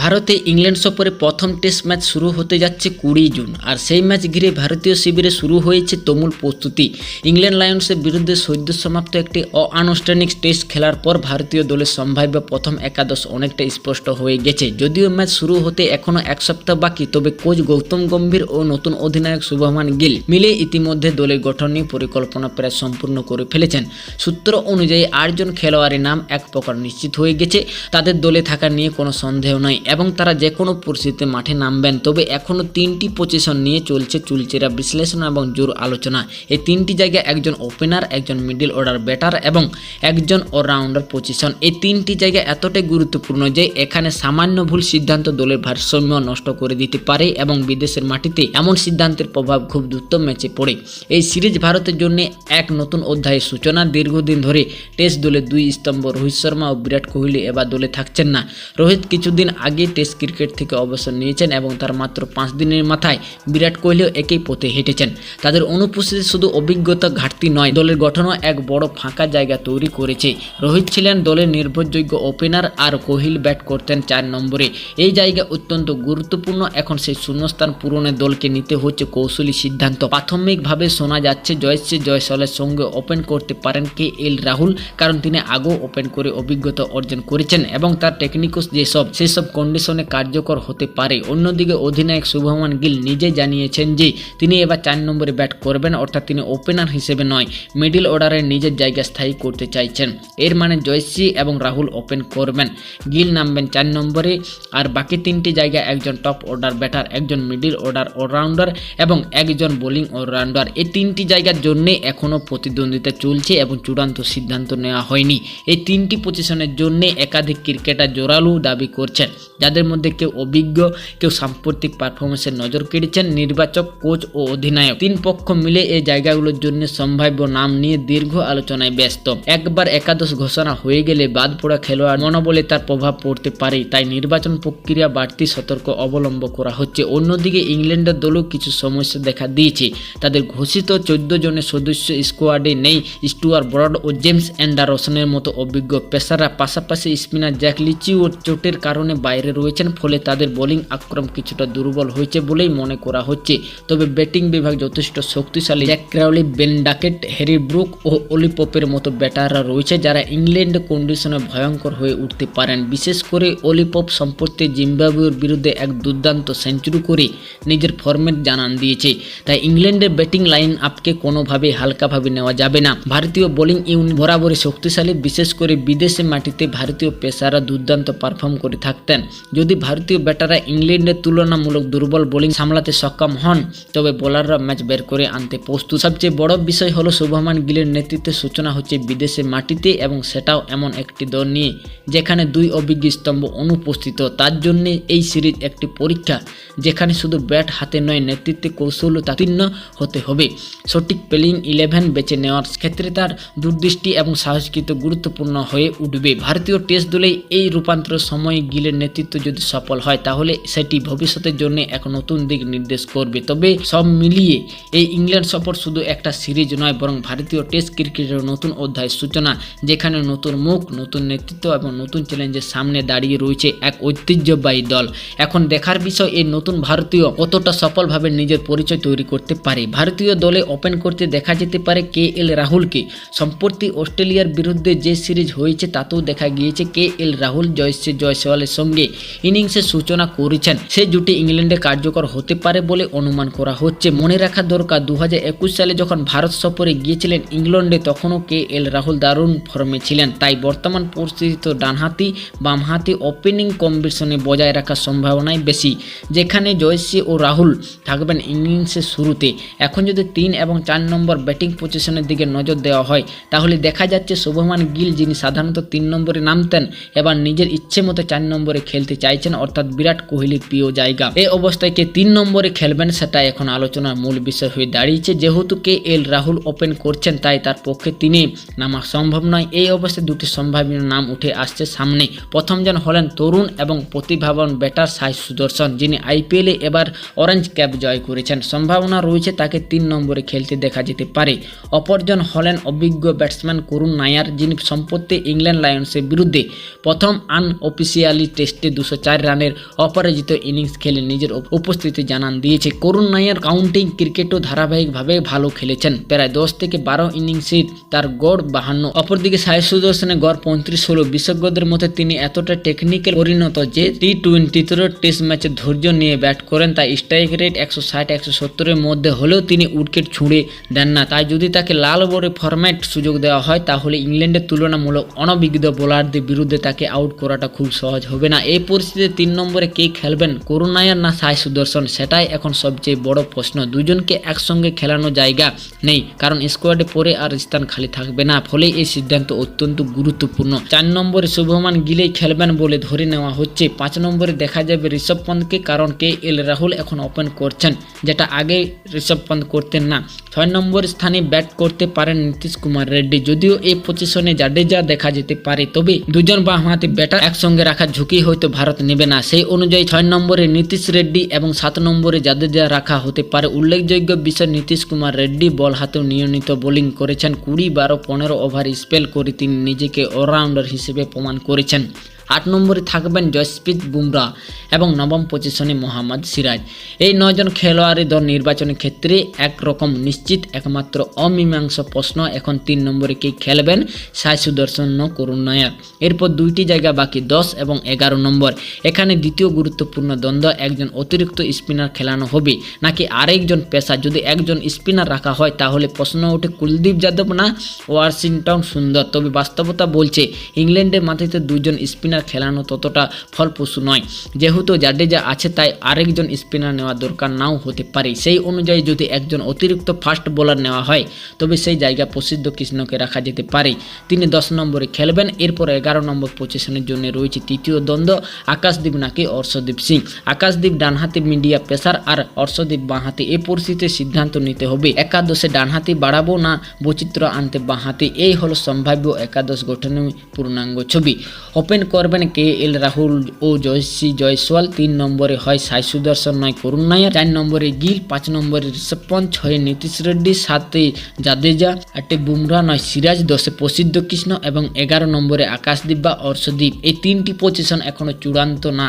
ভারতে ইংল্যান্ড সফরে প্রথম টেস্ট ম্যাচ শুরু হতে যাচ্ছে কুড়ি জুন, আর সেই ম্যাচ ঘিরে ভারতীয় শিবিরে শুরু হয়েছে তুমুল প্রস্তুতি। ইংল্যান্ড লায়ন্সের বিরুদ্ধে সদ্য সমাপ্ত একটি অআনুষ্ঠানিক টেস্ট খেলার পর ভারতীয় দলের সম্ভাব্য প্রথম একাদশ অনেকটা স্পষ্ট হয়ে গেছে। যদিও ম্যাচ শুরু হতে এখনও এক সপ্তাহ বাকি, তবে কোচ গৌতম গম্ভীর ও নতুন অধিনায়ক শুভমান গিল মিলে ইতিমধ্যে দলের গঠন নিয়ে পরিকল্পনা প্রায় সম্পূর্ণ করে ফেলেছেন। সূত্র অনুযায়ী আটজন খেলোয়াড়ের নাম এক প্রকার নিশ্চিত হয়ে গেছে। তাদের দলে থাকা নিয়ে কোনো সন্দেহ নয় এবং তারা যে কোনো পরিস্থিতিতে মাঠে নামবেন। তবে এখনও তিনটি পজিশন নিয়ে চলছে চুলচেরা বিশ্লেষণ এবং জোর আলোচনা। এই তিনটি জায়গায় একজন ওপেনার একজন মিডিল অর্ডার ব্যাটার এবং একজন অলরাউন্ডার পজিশন এই তিনটি জায়গা এতটাই গুরুত্বপূর্ণ যে এখানে সামান্য ভুল সিদ্ধান্ত দলের ভারসাম্য নষ্ট করে দিতে পারে এবং বিদেশের মাটিতে এমন সিদ্ধান্তের প্রভাব খুব দ্রুত ম্যাচে পড়ে। এই সিরিজ ভারতের জন্য এক নতুন অধ্যায়ের সূচনা। দীর্ঘদিন ধরে টেস্ট দলের দুই স্তম্ভ, রোহিত শর্মা ও বিরাট কোহলি এবার দলে থাকছেন না। রোহিত কিছুদিন আগে টেস্ট ক্রিকেট থেকে অবসর নিয়েছেন এবং তার মাত্র পাঁচ দিনের মাথায় বিরাট কোহলিও একই পথে হেঁটেছেন। তাদের অনুপস্থিতি শুধু অভিজ্ঞতা ঘাটতি নয়, দলের গঠনও এক বড় ফাঁকা জায়গা তৈরি করেছে। রোহিত ছিলেন দলের নির্ভরযোগ্য ওপেনার আর কোহলি ব্যাট করতেন চার নম্বরে। এই জায়গা অত্যন্ত গুরুত্বপূর্ণ। এখন সেই শূন্যস্থান পূরণে দলকে নিতে হচ্ছে কৌশলী সিদ্ধান্ত। প্রাথমিকভাবে শোনা যাচ্ছে, জয়শ্রী জয়সলের সঙ্গে ওপেন করতে পারেন কে এল রাহুল, কারণ তিনি আগেও ওপেন করে অভিজ্ঞতা অর্জন করেছেন এবং তার টেকনিকস যেসব, সেসব কন্ডিশনে কার্যকর হতে পারে। অন্যদিকে অধিনায়ক শুভমান গিল নিজে জানিয়েছেন যে, তিনি এবার চার নম্বরে ব্যাট করবেন, অর্থাৎ তিনি ওপেনার হিসেবে নয়, মিডিল অর্ডারে নিজের জায়গা স্থায়ী করতে চাইছেন। এর মানে জয়শ্রী এবং রাহুল ওপেন করবেন। গিল নামবেন চার নম্বরে, আর বাকি তিনটি জায়গায় একজন টপ অর্ডার ব্যাটার, একজন মিডিল অর্ডার অলরাউন্ডার এবং একজন বোলিং অলরাউন্ডার। এই তিনটি জায়গার জন্য এখনও প্রতিদ্বন্দ্বিতা চলছে এবং চূড়ান্ত সিদ্ধান্ত নেওয়া হয়নি। এই তিনটি পজিশনের জন্য একাধিক ক্রিকেটার জোরালো দাবি করছেন। যাদের মধ্যে কেউ অভিজ্ঞ, কেউ সাম্প্রতিক পারফরমেন্সের নজর কেড়েছেন, নির্বাচক কোচ ও অধিনায়ক। তিন পক্ষ মিলে এই জায়গাগুলোর জন্য সম্ভাব্য নাম নিয়ে দীর্ঘ আলোচনায় ব্যস্ত। একবার একাদশ ঘোষণা হয়ে গেলে বাদ পড়া খেলোয়াড় মনোবলে তার প্রভাব পড়তে পারে, তাই নির্বাচন প্রক্রিয়া বাড়তি সতর্ক অবলম্বন করা হচ্ছে। অন্যদিকে ইংল্যান্ডের দলও কিছু সমস্যা দেখা দিয়েছে। তাদের ঘোষিত চোদ্দ জনের সদস্য স্কোয়াডে নেই। স্টুয়ার ব্রড ও জেমস অ্যান্ডারসনের মতো অভিজ্ঞ পেসাররা, পাশাপাশি স্পিনার জ্যাক লিচি ও চোটের কারণে বাইরে রয়েছেন, ফলে তাদের বোলিং আক্রম কিছুটা দুর্বল হয়েছে বলেই মনে করা হচ্ছে। তবে ব্যাটিং বিভাগ যথেষ্ট শক্তিশালী। Jack Crawley, Ben Duckett, Harry Brook ও অলিপপের মতো ব্যাটাররা রয়েছে যারা ইংল্যান্ড কন্ডিশনে ভয়ঙ্কর হয়ে উঠতে পারেন। বিশেষ করে অলিপপ সম্পর্কে জিম্বাবুয়ের বিরুদ্ধে এক দুর্দান্ত সেঞ্চুরি করে নিজের ফরম্যাট জানান দিয়েছে। তাই ইংল্যান্ডের ব্যাটিং লাইন আপকে কোনোভাবে হালকাভাবে নেওয়া যাবে না। ভারতীয় বোলিং ইউনিট বরাবরই শক্তিশালী। বিশেষ করে বিদেশে মাটিতে ভারতীয় পেসাররা দুর্দান্ত পারফর্ম করে থাকতেন। যদি ভারতীয় ব্যাটাররা ইংল্যান্ডের তুলনামূলক দুর্বল বোলিং সামলাতে সক্ষম হন, তবে বোলাররা ম্যাচ বের করে আনতে প্রস্তুত। সবচেয়ে বড় বিষয় হলো শুভমান গিলের নেতৃত্বে সূচনা হচ্ছে বিদেশে মাটিতে এবং সেটাও এমন একটি দল নিয়ে, যেখানে দুই অভিজ্ঞ স্তম্ভ অনুপস্থিত। তার জন্য এই সিরিজ একটি পরীক্ষা, যেখানে শুধু ব্যাট হাতে নয়, নেতৃত্বে কৌশল তাতীর্ণ হতে হবে। সঠিক প্লেইং ইলেভেন বেছে নেওয়ার ক্ষেত্রে তার দূরদৃষ্টি এবং সাহসকৃত গুরুত্বপূর্ণ হয়ে উঠবে। ভারতীয় টেস্ট দলে এই রূপান্তর সময়ে গিলের নেতৃত্ব যদি সফল হয়, তাহলে সেটি ভবিষ্যতের জন্য এক নতুন দিক নির্দেশ করবে। তবে সব মিলিয়ে এই ইংল্যান্ড সফর শুধু একটা সিরিজ নয়, বরং ভারতীয় টেস্ট ক্রিকেটের নতুন অধ্যায়ের সূচনা, যেখানে নতুন মুখ, নতুন নেতৃত্ব এবং নতুন চ্যালেঞ্জের সামনে দাঁড়িয়ে রয়েছে এক ঐতিহ্যবাহী দল। এখন দেখার বিষয়, এই নতুন ভারতীয় কতটা সফলভাবে নিজের পরিচয় তৈরি করতে পারে? ভারতীয় দলে ওপেন করতে দেখা যেতে পারে কে এল রাহুলকে। সম্প্রতি অস্ট্রেলিয়ার বিরুদ্ধে যে সিরিজ হয়েছে, তাতেও দেখা গিয়েছে কে এল রাহুল জয়শ্রী জয়সওয়ালের সঙ্গে ইনিংসের সূচনা করেছেন। সে জুটি ইংল্যান্ডে কার্যকর হতে পারে বলে অনুমান করা হচ্ছে। মনে রাখা দরকার দু হাজার একুশ সালে যখন ভারত সফরে গিয়েছিলেন ইংল্যান্ডে, তখনও কে এল রাহুল দারুণ ফর্মে ছিলেন। তাই বর্তমান পরিস্থিতিতে ডানহাতি, বামহাতি ওপেনিং কম্বিনেশনে বজায় রাখার সম্ভাবনাই বেশি, যেখানে জয়শ্রী ও রাহুল থাকবেন ইনিংসের শুরুতে। এখন যদি তিন এবং চার নম্বর ব্যাটিং পজিশনের দিকে নজর দেওয়া হয়, তাহলে দেখা যাচ্ছে শুভমান গিল, যিনি সাধারণত তিন নম্বরে নামতেন, এবার নিজের ইচ্ছে মতো চার নম্বরে খেলতে চাইছেন, অর্থাৎ বিরাট কোহলির প্রিয় জায়গা। এই অবস্থায় কে তিন নম্বরে খেলবেন সেটা এখন আলোচনার মূল বিষয় হয়ে দাঁড়িয়েছে। যেহেতু কে এল রাহুল ওপেন করছেন, তাই তার পক্ষে তিনি নামা সম্ভব নয়। এই অবস্থায় দুটি সম্ভাবনীয় নাম উঠে আসছে সামনে। প্রথমজন হলেন তরুণ এবং প্রতিভাবান ব্যাটার সাই সুদর্শন, যিনি আইপিএলে এবার অরেঞ্জ ক্যাপ জয় করেছেন। সম্ভাবনা রয়েছে তাকে তিন নম্বরে খেলতে দেখা যেতে পারে। অপরজন হলেন অভিজ্ঞ ব্যাটসম্যান করুণ নায়ার, যিনি সম্পত্তি ইংল্যান্ড লায়ন্সের বিরুদ্ধে প্রথম আনঅফিসিয়ালি টেস্টে দুশো রানের অপরাজিত ইনিংস খেলে নিজের উপস্থিতি জানান দিয়েছে। করুণ নায়ার কাউন্টিং ক্রিকেটও ধারাবাহিকভাবে ভালো খেলেছেন। প্রায় দশ থেকে বারো ইনিংসে তার গড় বাহান্ন। অপরদিকে সাই সুদর্শনের গড় পঁয়ত্রিশ হলো বিশেষজ্ঞদের মতে তিনি এতটা টেকনিক্যাল পরিণত যে টি টোয়েন্টিতে টেস্ট ম্যাচে ধৈর্য নিয়ে ব্যাট করেন, তাই স্ট্রাইক রেট একশো ষাট, একশো সত্তরের মধ্যে হলেও তিনি উইকেট ছুঁড়ে দেন না। তাই যদি তাকে লাল বলে ফরম্যাট সুযোগ দেওয়া হয়, তাহলে ইংল্যান্ডের তুলনামূলক অনবিজ্ঞ বোলারদের বিরুদ্ধে তাকে আউট করাটা খুব সহজ হবে না। এই পরিস্থিতিতে তিন নম্বরে কে খেলবেন করুণায়ার না সাই সুদর্শন? সেটাই এখন সবচেয়ে বড় প্রশ্ন। দুজনকে একসঙ্গে খেলানো জায়গা নেই, কারণ স্কোয়াডে পরে আর স্থান খালি থাকবে না। ফলে এই সিদ্ধান্ত অত্যন্ত গুরুত্বপূর্ণ। চার নম্বরে শুভমান গিলেই খেলবেন বলে ধরে নেওয়া হচ্ছে। পাঁচ নম্বরে দেখা যাবে ঋষভ পন্থকে, কারণ কে এল রাহুল এখন ওপেন করছেন, যেটা আগে ঋষভ পন্থ করতেন না। ছয় নম্বর স্থানে ব্যাট করতে পারেন নীতিশ কুমার রেড্ডি। যদিও এই পজিশনে জাডেজা দেখা যেতে পারে, তবে দুজন বামহাতি ব্যাটার একসঙ্গে রাখার ঝুঁকি হয়তো ভারত নেবে না। সেই অনুযায়ী ছয় নম্বরে নীতিশ রেড্ডি এবং সাত নম্বরে জাডেজা রাখা হতে পারে। উল্লেখযোগ্য বিষয়, নীতিশ কুমার রেড্ডি বল হাতেও নিয়মিত বোলিং করেছেন। কুড়ি বারো পনেরো ওভার স্পেল করে তিনি নিজেকে অলরাউন্ডার হিসেবে প্রমাণ করেছেন। আট নম্বরে থাকবেন জসপ্রীত বুমরা এবং নবম পজিশনে মোহাম্মদ সিরাজ। এই নয়জন খেলোয়াড়ি দল নির্বাচনের ক্ষেত্রে একরকম নিশ্চিত, একমাত্র অমীমাংস প্রশ্ন এখন তিন নম্বরে কে খেলবেন সাই সুদর্শন করুণ নায়ার এরপর দুইটি জায়গা বাকি, দশ এবং এগারো নম্বর। এখানে দ্বিতীয় গুরুত্বপূর্ণ দ্বন্দ্ব, একজন অতিরিক্ত স্পিনার খেলানো হবে নাকি আরেকজন পেশা যদি একজন স্পিনার রাখা হয়, তাহলে প্রশ্ন ওঠে কুলদীপ যাদব না ওয়াশিংটন সুন্দর? তবে বাস্তবতা বলছে, ইংল্যান্ডের মাটিতে দুজন স্পিনার খেলানো ততটা ফলপ্রসূ নয়। যেহেতু জাডেজা আছে, তাই আরেকজন স্পিনার নেওয়া দরকার নাও হতে পারে। সেই অনুযায়ী যদি একজন অতিরিক্ত ফাস্ট বোলার নেওয়া হয়, তবে সেই জায়গা প্রসিদ্ধ কৃষ্ণকে রাখা যেতে পারে। তিনি দশ নম্বরে খেলবেন, এরপর এগারো নম্বর পজিশনের জন্য রয়েছে তৃতীয় দ্বন্দ্ব, আকাশদীপ নাকি অর্শদীপ সিং। আকাশদীপ ডানহাতি মিডিয়া পেসার আর অর্শদীপ বাঁহাতি এই পরিস্থিতিতে সিদ্ধান্ত নিতে হবে, একাদশে ডানহাতি বাড়াবো না বৈচিত্র্য আনতে বাঁহাতি। এই হলো সম্ভাব্য একাদশ গঠনের পূর্ণাঙ্গ ছবি। ওপেন করবেন কে? এল রাহুল ও জয়শ্রী জয়সওয়াল। তিন নম্বরে হয় সাই সুদর্শন নয় করুণ নায়ার। চার নম্বরে গিল। পাঁচ নম্বরে ঋষভ পন্থ ছয়ে নীতিশ রেড্ডি। সাতে জাদেজা। আটে বুমরা নয় সিরাজ। দশে প্রসিদ্ধ কৃষ্ণ এবং এগারো নম্বরে আকাশদীপ বা অর্শদীপ। এই তিনটি পজিশন এখনও চূড়ান্ত না।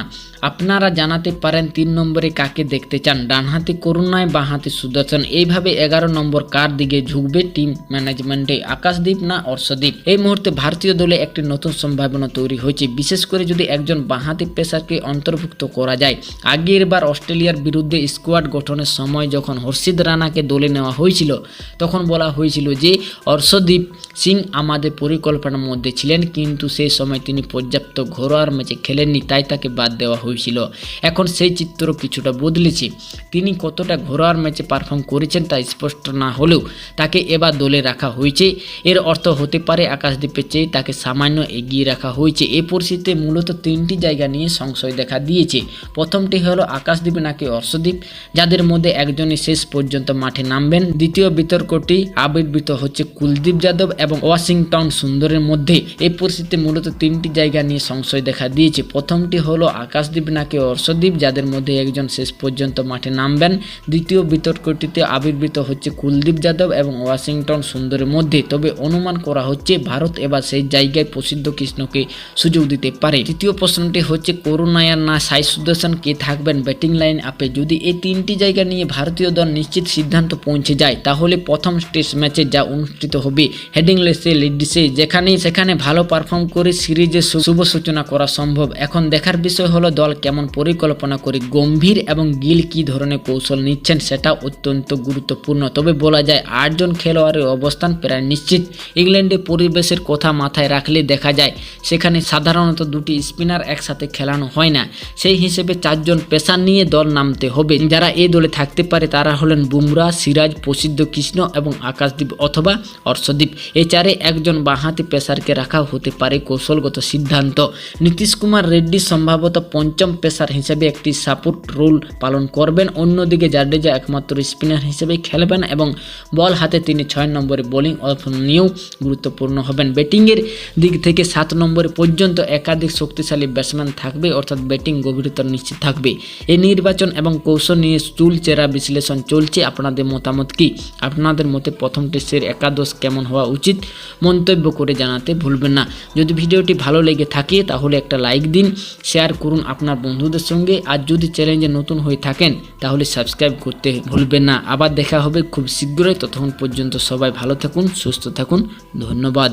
আপনারা জানাতে পারেন তিন নম্বরে কাকে দেখতে চান? ডানহাতি করুণায় বাঁহাতি সুদর্শন। এইভাবে এগারো নম্বর কার দিকে ঝুঁকবে টিম ম্যানেজমেন্টে? আকাশদীপ না অর্শদীপ? এই মুহূর্তে ভারতীয় দলে একটি নতুন সম্ভাবনা তৈরি হয়েছে। বিশেষ করে যদি একজন বাঁহাতি পেসারকে অন্তর্ভুক্ত করা যায়। আগের বার অস্ট্রেলিয়ার বিরুদ্ধে স্কোয়াড গঠনের সময় যখন হর্ষিদ রানাকে দলে নেওয়া হয়েছিল, তখন বলা হয়েছিল যে অর্শদীপ সিং আমাদের পরিকল্পনার মধ্যে ছিলেন, কিন্তু সেই সময় তিনি পর্যাপ্ত ঘরোয়ার ম্যাচে খেলেননি, তাই তাকে বাদ দেওয়া হয়েছিল। এখন সেই চিত্র কিছুটা বদলেছে। তিনি কতটা ঘরোয়ার ম্যাচে পারফর্ম করেছেন তা স্পষ্ট না হলেও তাকে এবার দলে রাখা হয়েছে। এর অর্থ হতে পারে আকাশদ্বীপের চেয়ে তাকে সামান্য এগিয়ে রাখা হয়েছে। এই পরিস্থিতিতে মূলত তিনটি জায়গা নিয়ে সংশয় দেখা দিয়েছে। প্রথমটি হলো আকাশদ্বীপ নাকি অর্শদ্বীপ যাদের মধ্যে একজনই শেষ পর্যন্ত মাঠে নামবেন। দ্বিতীয় বিতর্কটি আবির্ভূত হচ্ছে কুলদীপ যাদব এবং ওয়াশিংটন সুন্দরের মধ্যে। এই পরিস্থিতিতে মূলত তিনটি জায়গা নিয়ে সংশয় দেখা দিয়েছে। প্রথমটি হলো আকাশদ্বীপ নাকি অর্শদ্বীপ যাদের মধ্যে একজন শেষ পর্যন্ত মাঠে নামবেন। দ্বিতীয় বিতর্কটিতে আবির্ভূত হচ্ছে কুলদীপ যাদব এবং ওয়াশিংটন সুন্দরের মধ্যে। তবে অনুমান করা হচ্ছে, ভারত এবার সেই জায়গায় প্রসিদ্ধ কৃষ্ণকে সুযোগ দিতে পারে। তৃতীয় প্রশ্নটি হচ্ছে করুণায়ার না সাই সুদর্শন কে থাকবেন? ব্যাটিং লাইন আপে যদি এই তিনটি জায়গা নিয়ে ভারতীয় দল নিশ্চিত সিদ্ধান্ত পৌঁছে যায়, তাহলে প্রথম টেস্ট ম্যাচে যা অনুষ্ঠিত হবে হেডিংলেসে লিডিসে যেখানে সেখানে ভালো পারফর্ম করে সিরিজের শু- শুভ সূচনা করা সম্ভব। এখন দেখার বিষয় হলো, দল কেমন পরিকল্পনা করে গম্ভীর এবং গিল কি ধরনের কৌশল নিচ্ছেন সেটা অত্যন্ত গুরুত্বপূর্ণ। তবে বলা যায়, আটজন খেলোয়াড়ের অবস্থান প্রায় নিশ্চিত। ইংল্যান্ডে পরিবেশের কথা মাথায় রাখলে দেখা যায়, সেখানে সাধারণত দুটি স্পিনার একসাথে খেলানো হয় না। সেই হিসেবে চারজন পেশার নিয়ে দল নামতে হবে। যারা এই দলে থাকতে পারে তারা হলেন বুমরা, সিরাজ, প্রসিদ্ধ কৃষ্ণ এবং আকাশদ্বীপ অথবা অর্শদ্বীপ এই চারে একজন বাঁহাতি পেশারকে রাখা হতে পারে কৌশলগত সিদ্ধান্ত। নীতিশ কুমার রেড্ডি সম্ভবত পঞ্চম পেশার হিসেবে একটি সাপোর্ট রোল পালন করবেন। অন্যদিকে জাডেজা একমাত্র স্পিনার হিসেবে খেলবেন এবং বল হাতে তিনি ছয় নম্বরে বোলিং নিয়েও গুরুত্বপূর্ণ হবেন। ব্যাটিংয়ের দিক থেকে সাত নম্বরে পর্যন্ত এক একাধিক শক্তিশালী ব্যাটসম্যান থাকবে, অর্থাৎ ব্যাটিং গভীরতা নিশ্চিত থাকবে। এই নির্বাচন এবং কৌশল নিয়ে চুল চেরা বিশ্লেষণ চলছে। আপনাদের মতামত কি? আপনাদের মতে প্রথম টেস্টের একাদশ কেমন হওয়া উচিত? মন্তব্য করে জানাতে ভুলবেন না। যদি ভিডিওটি ভালো লেগে থাকে, তাহলে একটা লাইক দিন শেয়ার করুন আপনার বন্ধুদের সঙ্গে। আর যদি চ্যালেঞ্জে নতুন হয়ে থাকেন, তাহলে সাবস্ক্রাইব করতে ভুলবেন না। আবার দেখা হবে খুব শীঘ্রই। ততক্ষণ পর্যন্ত সবাই ভালো থাকুন, সুস্থ থাকুন। ধন্যবাদ।